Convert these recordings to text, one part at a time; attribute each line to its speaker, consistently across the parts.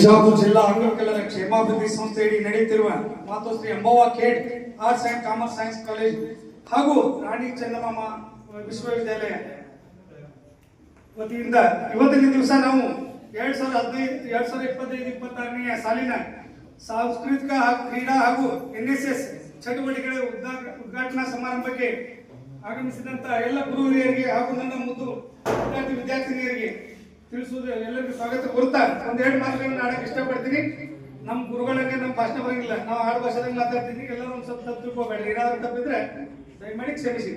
Speaker 1: ಬಿಜಾಪುರ ಜಿಲ್ಲಾ ಅಂಗವಿಕಲರ ಕ್ಷೇಮಾಭಿವೃದ್ಧಿ ಸಂಸ್ಥೆಯಡಿ ನಡೆಯುತ್ತಿರುವ Matoshri Ambavva Khed arts and commerce science college ಹಾಗೂ ರಾಣಿ ಚೆನ್ನಮ್ಮ ವಿಶ್ವವಿದ್ಯಾಲಯ ವತಿಯಿಂದ ಇವತ್ತಿನ ದಿವಸ ನಾವು ಎರಡ್ ಸಾವಿರದ ಹದಿನೈದು, ಎರಡ್ ಸಾವಿರದ ಇಪ್ಪತ್ತೈದು ಇಪ್ಪತ್ತಾರನೆಯ ಸಾಲಿನ ಸಾಂಸ್ಕೃತಿಕ ಹಾಗೂ ಕ್ರೀಡಾ ಹಾಗೂ ಎನ್ ಎಸ್ ಎಸ್ ಚಟುವಟಿಕೆಗಳ ಉದ್ಘಾ- ಉದ್ಘಾಟನಾ ಸಮಾರಂಭಕ್ಕೆ ಆಗಮಿಸಿದಂತ ಎಲ್ಲ ಗುರು ಹಿರಿಯರಿಗೆ ಹಾಗೂ ನನ್ನ ಮುದ್ದು ವಿದ್ಯಾರ್ಥಿ ವಿದ್ಯಾರ್ಥಿನಿಯರಿಗೆ ತಿಳಿಸುವುದು ಎಲ್ಲರಿಗೂ ಸ್ವಾಗತ. ಕೊಡ್ತಾ ಒಂದೆರಡು ಮಾತುಗಳನ್ನು ಆಡಕ್ಕೆ ಇಷ್ಟಪಡ್ತೀನಿ. ನಮ್ಮ ಗುರುಗಳಿಗೆ ನಮ್ಮ ಭಾಷಣ ಬರಂಗಿಲ್ಲ ನಾವು ಆಡು ಭಾಷೆದಾಗ ಮಾತಾಡ್ತೀನಿ ಎಲ್ಲರೂ ಒಂದು ಸ್ವಲ್ಪ ತಪ್ಪು ತಿಳ್ಕೊಬೇಡ್ರಿ ತಪ್ಪಿದ್ರೆ ದಯಮಾಡಿ ಕ್ಷಮಿಸಿ.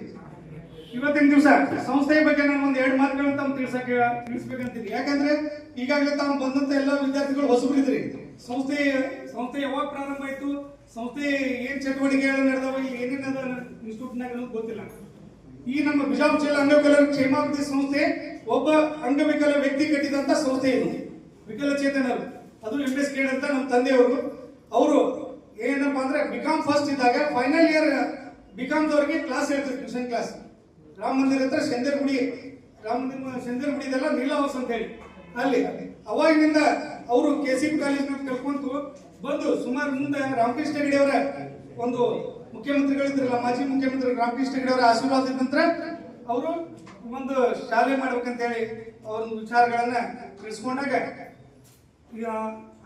Speaker 1: ಇವತ್ತಿನ ದಿವಸ ಸಂಸ್ಥೆಯ ಬಗ್ಗೆ ನಾನು ಒಂದು ಎರಡು ಮಾತುಗಳನ್ನ ತಾವು ತಿಳಿಸಕ್ಕೆ ತಿಳಿಸ್ಬೇಕಂತೀನಿ ಯಾಕಂದ್ರೆ ಈಗಾಗಲೇ ತಾವು ಬಂದಂತ ಎಲ್ಲ ವಿದ್ಯಾರ್ಥಿಗಳು ಹೊಸಬರಿದ್ರಿ ಸಂಸ್ಥೆ ಸಂಸ್ಥೆ ಯಾವಾಗ ಪ್ರಾರಂಭ ಆಯ್ತು? ಸಂಸ್ಥೆ ಏನ್ ಚಟುವಟಿಕೆಗಳು ನಡೆದವ? ಇಲ್ಲಿ ಏನೇನದ ಇನ್ಸ್ಟಿಟ್ಯೂಟ್ನಾಗ ಗೊತ್ತಿಲ್ಲ. ಈ ನಮ್ಮ ಬಿಜಾಪುರ ಜಿಲ್ಲಾ ಅಂಗವಿಕಲರ ಕ್ಷೇಮಾಭಿವೃದ್ಧಿ ಸಂಸ್ಥೆ ಒಬ್ಬ ಅಂಗವಿಕಲ ವ್ಯಕ್ತಿ ಕಟ್ಟಿದಂತ ಸಂಸ್ಥೆ ಇದು. ವಿಕಲಚೇತನರು ಅದು. ಎಂ ಎಸ್ ಕೇಡ್ ಅಂತ ನಮ್ಮ ತಂದೆಯವರು. ಅವರು ಏನಪ್ಪ ಅಂದ್ರೆ ಬಿಕಾಂ ಫಸ್ಟ್ ಇದ್ದಾಗ ಫೈನಲ್ ಇಯರ್ ಬಿಕಾಮ್ದವ್ರಿಗೆ ಕ್ಲಾಸ್ ಹೇಳ್ತಾರೆ ಟ್ಯೂಷನ್ ಕ್ಲಾಸ್ ರಾಮ ಮಂದಿರ ಹತ್ರ ಶಂದರ್ ಗುಡಿ. ರಾಮ ಮಂದಿರ ಶಂದರ್ ಗುಡಿ ಇದೆಲ್ಲ ನೀಲ ಅಂತ ಹೇಳಿ. ಅಲ್ಲಿ. ಅವಾಗಿನಿಂದ ಅವರು ಕೆ ಸಿ ಪಿ ಕಾಲೇಜ್ ಕಲ್ಕೊಂತು ಬಂದು ಸುಮಾರು ಮುಂದೆ ರಾಮಕೃಷ್ಣ ಹೆಗಡೆ ಅವರ ಒಂದು ಮುಖ್ಯಮಂತ್ರಿಗಳಿದ್ರಲ್ಲ, ಮಾಜಿ ಮುಖ್ಯಮಂತ್ರಿ ರಾಮಕೃಷ್ಣ ಹೆಗಡೆ ಅವರ ಆಶೀರ್ವಾದದ ನಂತರ ಅವರು ಒಂದು ಶಾಲೆ ಮಾಡ್ಬೇಕಂತೇಳಿ ಅವ್ರ ವಿಚಾರಗಳನ್ನ ತಿಳಿಸ್ಕೊಂಡಾಗ, ಈಗ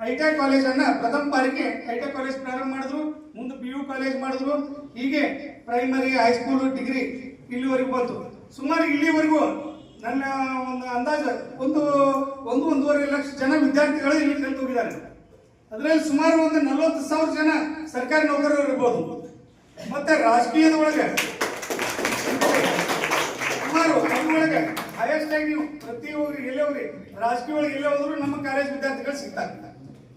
Speaker 1: ಟಿ ಕಾಲೇಜ್ ಅನ್ನ ಪ್ರಥಮ ಬಾರಿಗೆ ಐಟೈ ಕಾಲೇಜ್ ಪ್ರಾರಂಭ ಮಾಡಿದ್ರು, ಮುಂದೆ ಪಿ ಯು ಕಾಲೇಜ್ ಮಾಡಿದ್ರು, ಹೀಗೆ ಪ್ರೈಮರಿ ಹೈಸ್ಕೂಲ್ ಡಿಗ್ರಿ ಇಲ್ಲಿವರೆಗೂ ಬಂತು. ಸುಮಾರು ಇಲ್ಲಿವರೆಗೂ ನನ್ನ ಒಂದು ಅಂದಾಜು ಒಂದು ಒಂದು, ಒಂದೂವರೆ ಲಕ್ಷ ಜನ ವಿದ್ಯಾರ್ಥಿಗಳು ಇಲ್ಲಿ ಕಲಿತು ಹೋಗಿದ್ದಾರೆ. ಅದರಲ್ಲಿ ಸುಮಾರು ಒಂದು ನಲವತ್ತು ಸಾವಿರ ಜನ ಸರ್ಕಾರಿ ನೌಕರರು ಇರ್ಬೋದು. ಮತ್ತೆ ರಾಜಕೀಯದ ಒಳಗೆ ಅದ್ರೊಳಗೆ ಹೈಯೆಸ್ಟ್ ಆಗಿ ನೀವು ಪ್ರತಿ ಎಲ್ಲೋರಿ ಎಲ್ಲೇ ಹೋಗ್ರಿ ರಾಜಕೀಯ ಒಳಗೆ ಎಲ್ಲೇ ಹೋದ್ರು ನಮ್ಮ ಕಾಲೇಜ್ ವಿದ್ಯಾರ್ಥಿಗಳು ಸಿಗ್ತಾರೆ.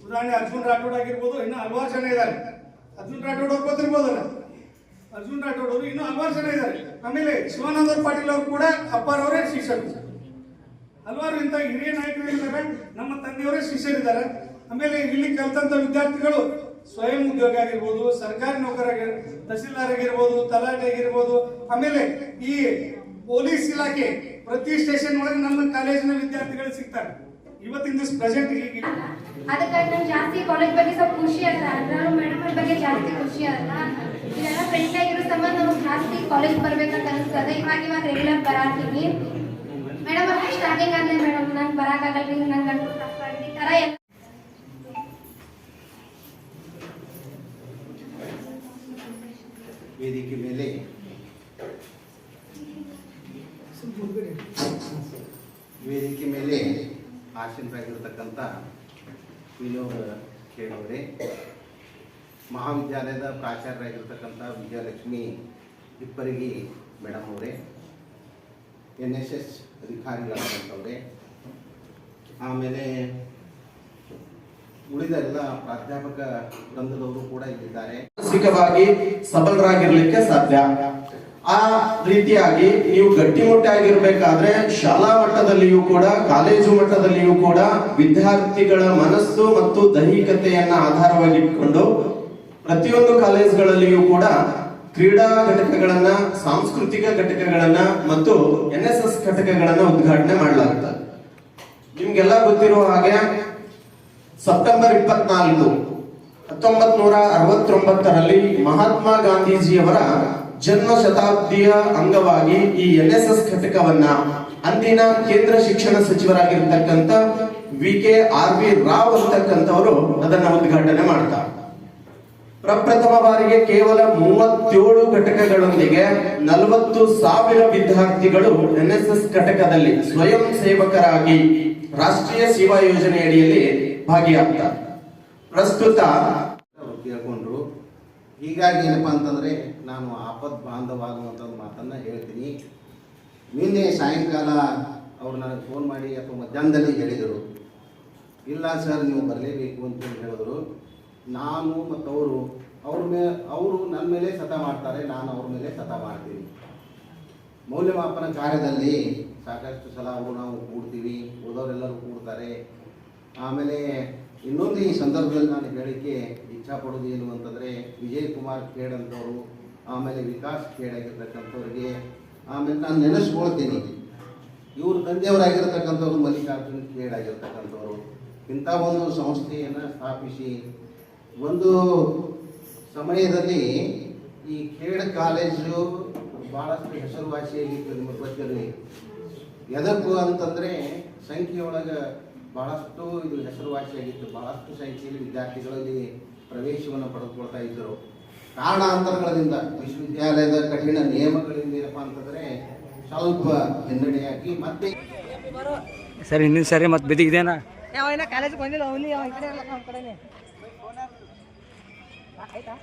Speaker 1: ಉದಾಹರಣೆ ಅರ್ಜುನ್ ರಾಠೋಡ್ ಆಗಿರ್ಬೋದು, ಇನ್ನು ಹಲವಾರು ಜನ ಇದ್ದಾರೆ. ಅರ್ಜುನ್ ರಾಠೋಡ್ ಅವ್ರು ಗೊತ್ತಿರ್ಬೋದಲ್ಲ? ಅರ್ಜುನ್ ರಾಠೋಡ್ ಅವರು ಇನ್ನೂ ಹಲವಾರು ಜನ ಇದ್ದಾರೆ. ಆಮೇಲೆ ಶಿವಾನಂದ ಪಾಟೀಲ್ ಅವರು ಕೂಡ ಅಪ್ಪಾರವರೇ ಶಿಷ್ಯರು. ಹಲವಾರು ಇಂಥ ಹಿರಿಯ ನಾಯಕರು ನಮ್ಮ ತಂದೆಯವರೇ ಶಿಷ್ಯರಿದ್ದಾರೆ ಆಮೇಲೆ ಇಲ್ಲಿ ಕಲಿತಂತ ವಿದ್ಯಾರ್ಥಿಗಳು ಸ್ವಯಂ ಉದ್ಯೋಗ ಆಗಿರ್ಬೋದು, ಸರ್ಕಾರಿ ನೌಕರ ತಹಸೀಲ್ದಾರ್ ಆಗಿರ್ಬೋದು, ತಲಾಟೆ ಆಗಿರ್ಬೋದು. ಆಮೇಲೆ ಈ ಪೊಲೀಸ್ ಇಲಾಖೆ ಪ್ರತಿ ಸ್ಟೇಷನ್ ಒಳಗೆ ನಮ್ಮ ಕಾಲೇಜಿನ ವಿದ್ಯಾರ್ಥಿಗಳು ಸಿಗ್ತಾರೆ. ಇವತ್ತಿನ ದಿವಸ ಪ್ರೆಸೆಂಟ್ ಈಗ
Speaker 2: ಅದಕ್ಕಾಗಿ ನಂಗೆ ಜಾಸ್ತಿ ಕಾಲೇಜ್ ಬಗ್ಗೆ ಸ್ವಲ್ಪ ಖುಷಿ ಅದ ನಾನು ಮೇಡಮ್ ಬಗ್ಗೆ ಜಾಸ್ತಿ ಖುಷಿ ಅದ ಇದೆಲ್ಲ ಫ್ರೆಂಡ್ ಆಗಿರೋ ಸಂಬಂಧ ನಮ್ಗೆ ಜಾಸ್ತಿ ಕಾಲೇಜ್ ಬರ್ಬೇಕಂತ ಅನಿಸ್ತದೆ ಇವಾಗ ಇವಾಗ ರೆಗ್ಯುಲರ್ ಬರಾತೀನಿ. ಮೇಡಮ್ ಅವ್ರಿಗೆ ಸ್ಟಾರ್ಟಿಂಗ್ ಆದ್ಲೆ ಮೇಡಮ್ ನಂಗೆ ಬರಾಕಾಗಲ್ರಿ ನಂಗೆ ಗಂಟು ಕಷ್ಟ ಆಗಿದೆ ಈ ಥರ ಎಲ್ಲ
Speaker 3: ವೇದಿಕೆ ಮೇಲೆ ಮೇಲೆ ಆಸೀನರಾಗಿರ್ತಕ್ಕಂಥ ವಿನೋದ್ ಖೇಡವರೇ ಮಹಾವಿದ್ಯಾಲಯದ ಪ್ರಾಚಾರ್ಯರಾಗಿರ್ತಕ್ಕಂಥ ವಿಜಯಲಕ್ಷ್ಮಿ ಇಬ್ಬರಿಗೆ ಮೇಡಮ್ ಅವರೇ ಎನ್ ಎಸ್ ಎಸ್ ಅಧಿಕಾರಿಗಳಾದಂಥವ್ರೆ. ಆಮೇಲೆ ಉಳಿದ ಎಲ್ಲ ಪ್ರಾಧ್ಯಾಪಕ ವೃಂದದವರು ಕೂಡ ಇಲ್ಲಿದ್ದಾರೆ.
Speaker 4: ಮಾನಸಿಕವಾಗಿ ಸಬಲರಾಗಿರ್ಲಿಕ್ಕೆ ಸಾಧ್ಯ. ಆ ರೀತಿಯಾಗಿ ನೀವು ಗಟ್ಟಿಮುಟ್ಟಾಗಿರ್ಬೇಕಾದ್ರೆ ಶಾಲಾ ಮಟ್ಟದಲ್ಲಿಯೂ ಕೂಡ, ಕಾಲೇಜು ಮಟ್ಟದಲ್ಲಿಯೂ ಕೂಡ ವಿದ್ಯಾರ್ಥಿಗಳ ಮನಸ್ಸು ಮತ್ತು ದೈಹಿಕತೆಯನ್ನ ಆಧಾರವಾಗಿಟ್ಕೊಂಡು ಪ್ರತಿಯೊಂದು ಕಾಲೇಜುಗಳಲ್ಲಿಯೂ ಕೂಡ ಕ್ರೀಡಾ ಘಟಕಗಳನ್ನ, ಸಾಂಸ್ಕೃತಿಕ ಘಟಕಗಳನ್ನ ಮತ್ತು ಎನ್ ಎಸ್ ಎಸ್ ಘಟಕಗಳನ್ನ ಉದ್ಘಾಟನೆ ಮಾಡಲಾಗುತ್ತದೆ ನಿಮ್ಗೆಲ್ಲ ಗೊತ್ತಿರುವ ಹಾಗೆ ಸೆಪ್ಟೆಂಬರ್ ಇಪ್ಪತ್ನಾಲ್ಕು ಹತ್ತೊಂಬತ್ ನೂರ ಅರವತ್ತೊಂಬತ್ತರಲ್ಲಿ ಮಹಾತ್ಮ ಗಾಂಧೀಜಿಯವರ ಜನ್ಮ ಶತಾಬ್ದಿಯ ಅಂಗವಾಗಿ ಈ ಎನ್ ಎಸ್ ಎಸ್ ಘಟಕವನ್ನ ಅಂದಿನ ಕೇಂದ್ರ ಶಿಕ್ಷಣ ಸಚಿವರಾಗಿರ್ತಕ್ಕಂಥ V K R V Rao ಅಂತಕ್ಕಂಥವರು ಅದನ್ನ ಉದ್ಘಾಟನೆ ಮಾಡ್ತಾರೆ ಪ್ರಪ್ರಥಮ ಬಾರಿಗೆ ಕೇವಲ ಮೂವತ್ತೇಳು ಘಟಕಗಳೊಂದಿಗೆ ನಲವತ್ತು ಸಾವಿರ ವಿದ್ಯಾರ್ಥಿಗಳು ಎನ್ ಎಸ್ ಎಸ್ ಘಟಕದಲ್ಲಿ ಸ್ವಯಂ ಸೇವಕರಾಗಿ ರಾಷ್ಟ್ರೀಯ ಸೇವಾ ಯೋಜನೆ ಅಡಿಯಲ್ಲಿ ಭಾಗಿಯಾಗ್ತಾರೆ ಪ್ರಸ್ತುತ
Speaker 3: ಹೀಗಾಗಿ ಏನಪ್ಪ ಅಂತಂದರೆ ನಾನು ಆಪತ್ ಬಾಂಧವಾಗುವಂಥ ಒಂದು ಮಾತನ್ನು ಹೇಳ್ತೀನಿ. ನಿನ್ನೆ ಸಾಯಂಕಾಲ ಅವ್ರು ನನಗೆ ಫೋನ್ ಮಾಡಿ ಅಥವಾ ಮಧ್ಯಾಹ್ನದಲ್ಲಿ ಹೇಳಿದರು. ಇಲ್ಲ ಸರ್, ನೀವು ಬರಲೇಬೇಕು ಅಂತ ಹೇಳಿದ್ರು. ನಾನು ಮತ್ತು ಅವರು, ಅವ್ರ ಮೇಲೆ ಅವರು ನನ್ನ ಮೇಲೆ ಸತ ಮಾಡ್ತಾರೆ, ನಾನು ಅವ್ರ ಮೇಲೆ ಸತ ಮಾಡ್ತೀನಿ. ಮೌಲ್ಯಮಾಪನ ಕಾರ್ಯದಲ್ಲಿ ಸಾಕಷ್ಟು ಸಲ ಅವರು ನಾವು ಕೂಡ್ತೀವಿ ಓದೋರೆಲ್ಲರೂ ಕೂಡ್ತಾರೆ. ಆಮೇಲೆ ಇನ್ನೊಂದು ಈ ಸಂದರ್ಭದಲ್ಲಿ ನಾನು ಹೇಳಿಕೆ ಇಚ್ಛಾ ಪಡೋದು ಏನು ಅಂತಂದರೆ ವಿಜಯ್ ಕುಮಾರ್ ಖೇಡ್ ಅಂತವರು ಆಮೇಲೆ ವಿಕಾಸ್ ಖೇಡ್ ಆಗಿರ್ತಕ್ಕಂಥವ್ರಿಗೆ ಆಮೇಲೆ ನಾನು ನೆನೆಸ್ಕೊಳ್ತೀನಿ. ಇವರು ತಂದೆಯವರಾಗಿರ್ತಕ್ಕಂಥವ್ರು ಮಲ್ಲಿಕಾರ್ಜುನ್ ಖೇಡ್ ಆಗಿರ್ತಕ್ಕಂಥವ್ರು ಇಂಥ ಒಂದು ಸಂಸ್ಥೆಯನ್ನು ಸ್ಥಾಪಿಸಿ ಒಂದು ಸಮಯದಲ್ಲಿ ಈ ಖೇಡ್ ಕಾಲೇಜು ಭಾಳಷ್ಟು ಹೆಸರುವಾಸಿಯಾಗಿತ್ತು ನಿಮಗೆ ಗೊತ್ತಿರಲಿ ಎದಕ್ಕೂ ಅಂತಂದರೆ ಸಂಖ್ಯೆಯೊಳಗೆ ಭಾಳಷ್ಟು ಇದು ಹೆಸರುವಾಸಿಯಾಗಿತ್ತು ಬಹಳಷ್ಟು ಸಂಖ್ಯೆಯಲ್ಲಿ ವಿದ್ಯಾರ್ಥಿಗಳಲ್ಲಿ ಪ್ರವೇಶವನ್ನು ಪಡೆದುಕೊಳ್ತಾ ಇದ್ದರು. ಕಾರಣಾಂತರಗಳಿಂದ ವಿಶ್ವವಿದ್ಯಾಲಯದ ಕಠಿಣ ನಿಯಮಗಳಿಂದ ಏನಪ್ಪ ಅಂತಂದರೆ ಸ್ವಲ್ಪ ಹಿನ್ನಡೆಯಾಗಿ ಮತ್ತೆ
Speaker 5: ಸರಿ ಇನ್ನೊಂದು ಸರಿ ಮತ್ತೆ
Speaker 6: ಇನ್ನ ಕಾಲೇಜಿಗೆ ಬಂದಿಲ್ಲ ಅವನಿ ಕಡೆ ಆಯ್ತಾ?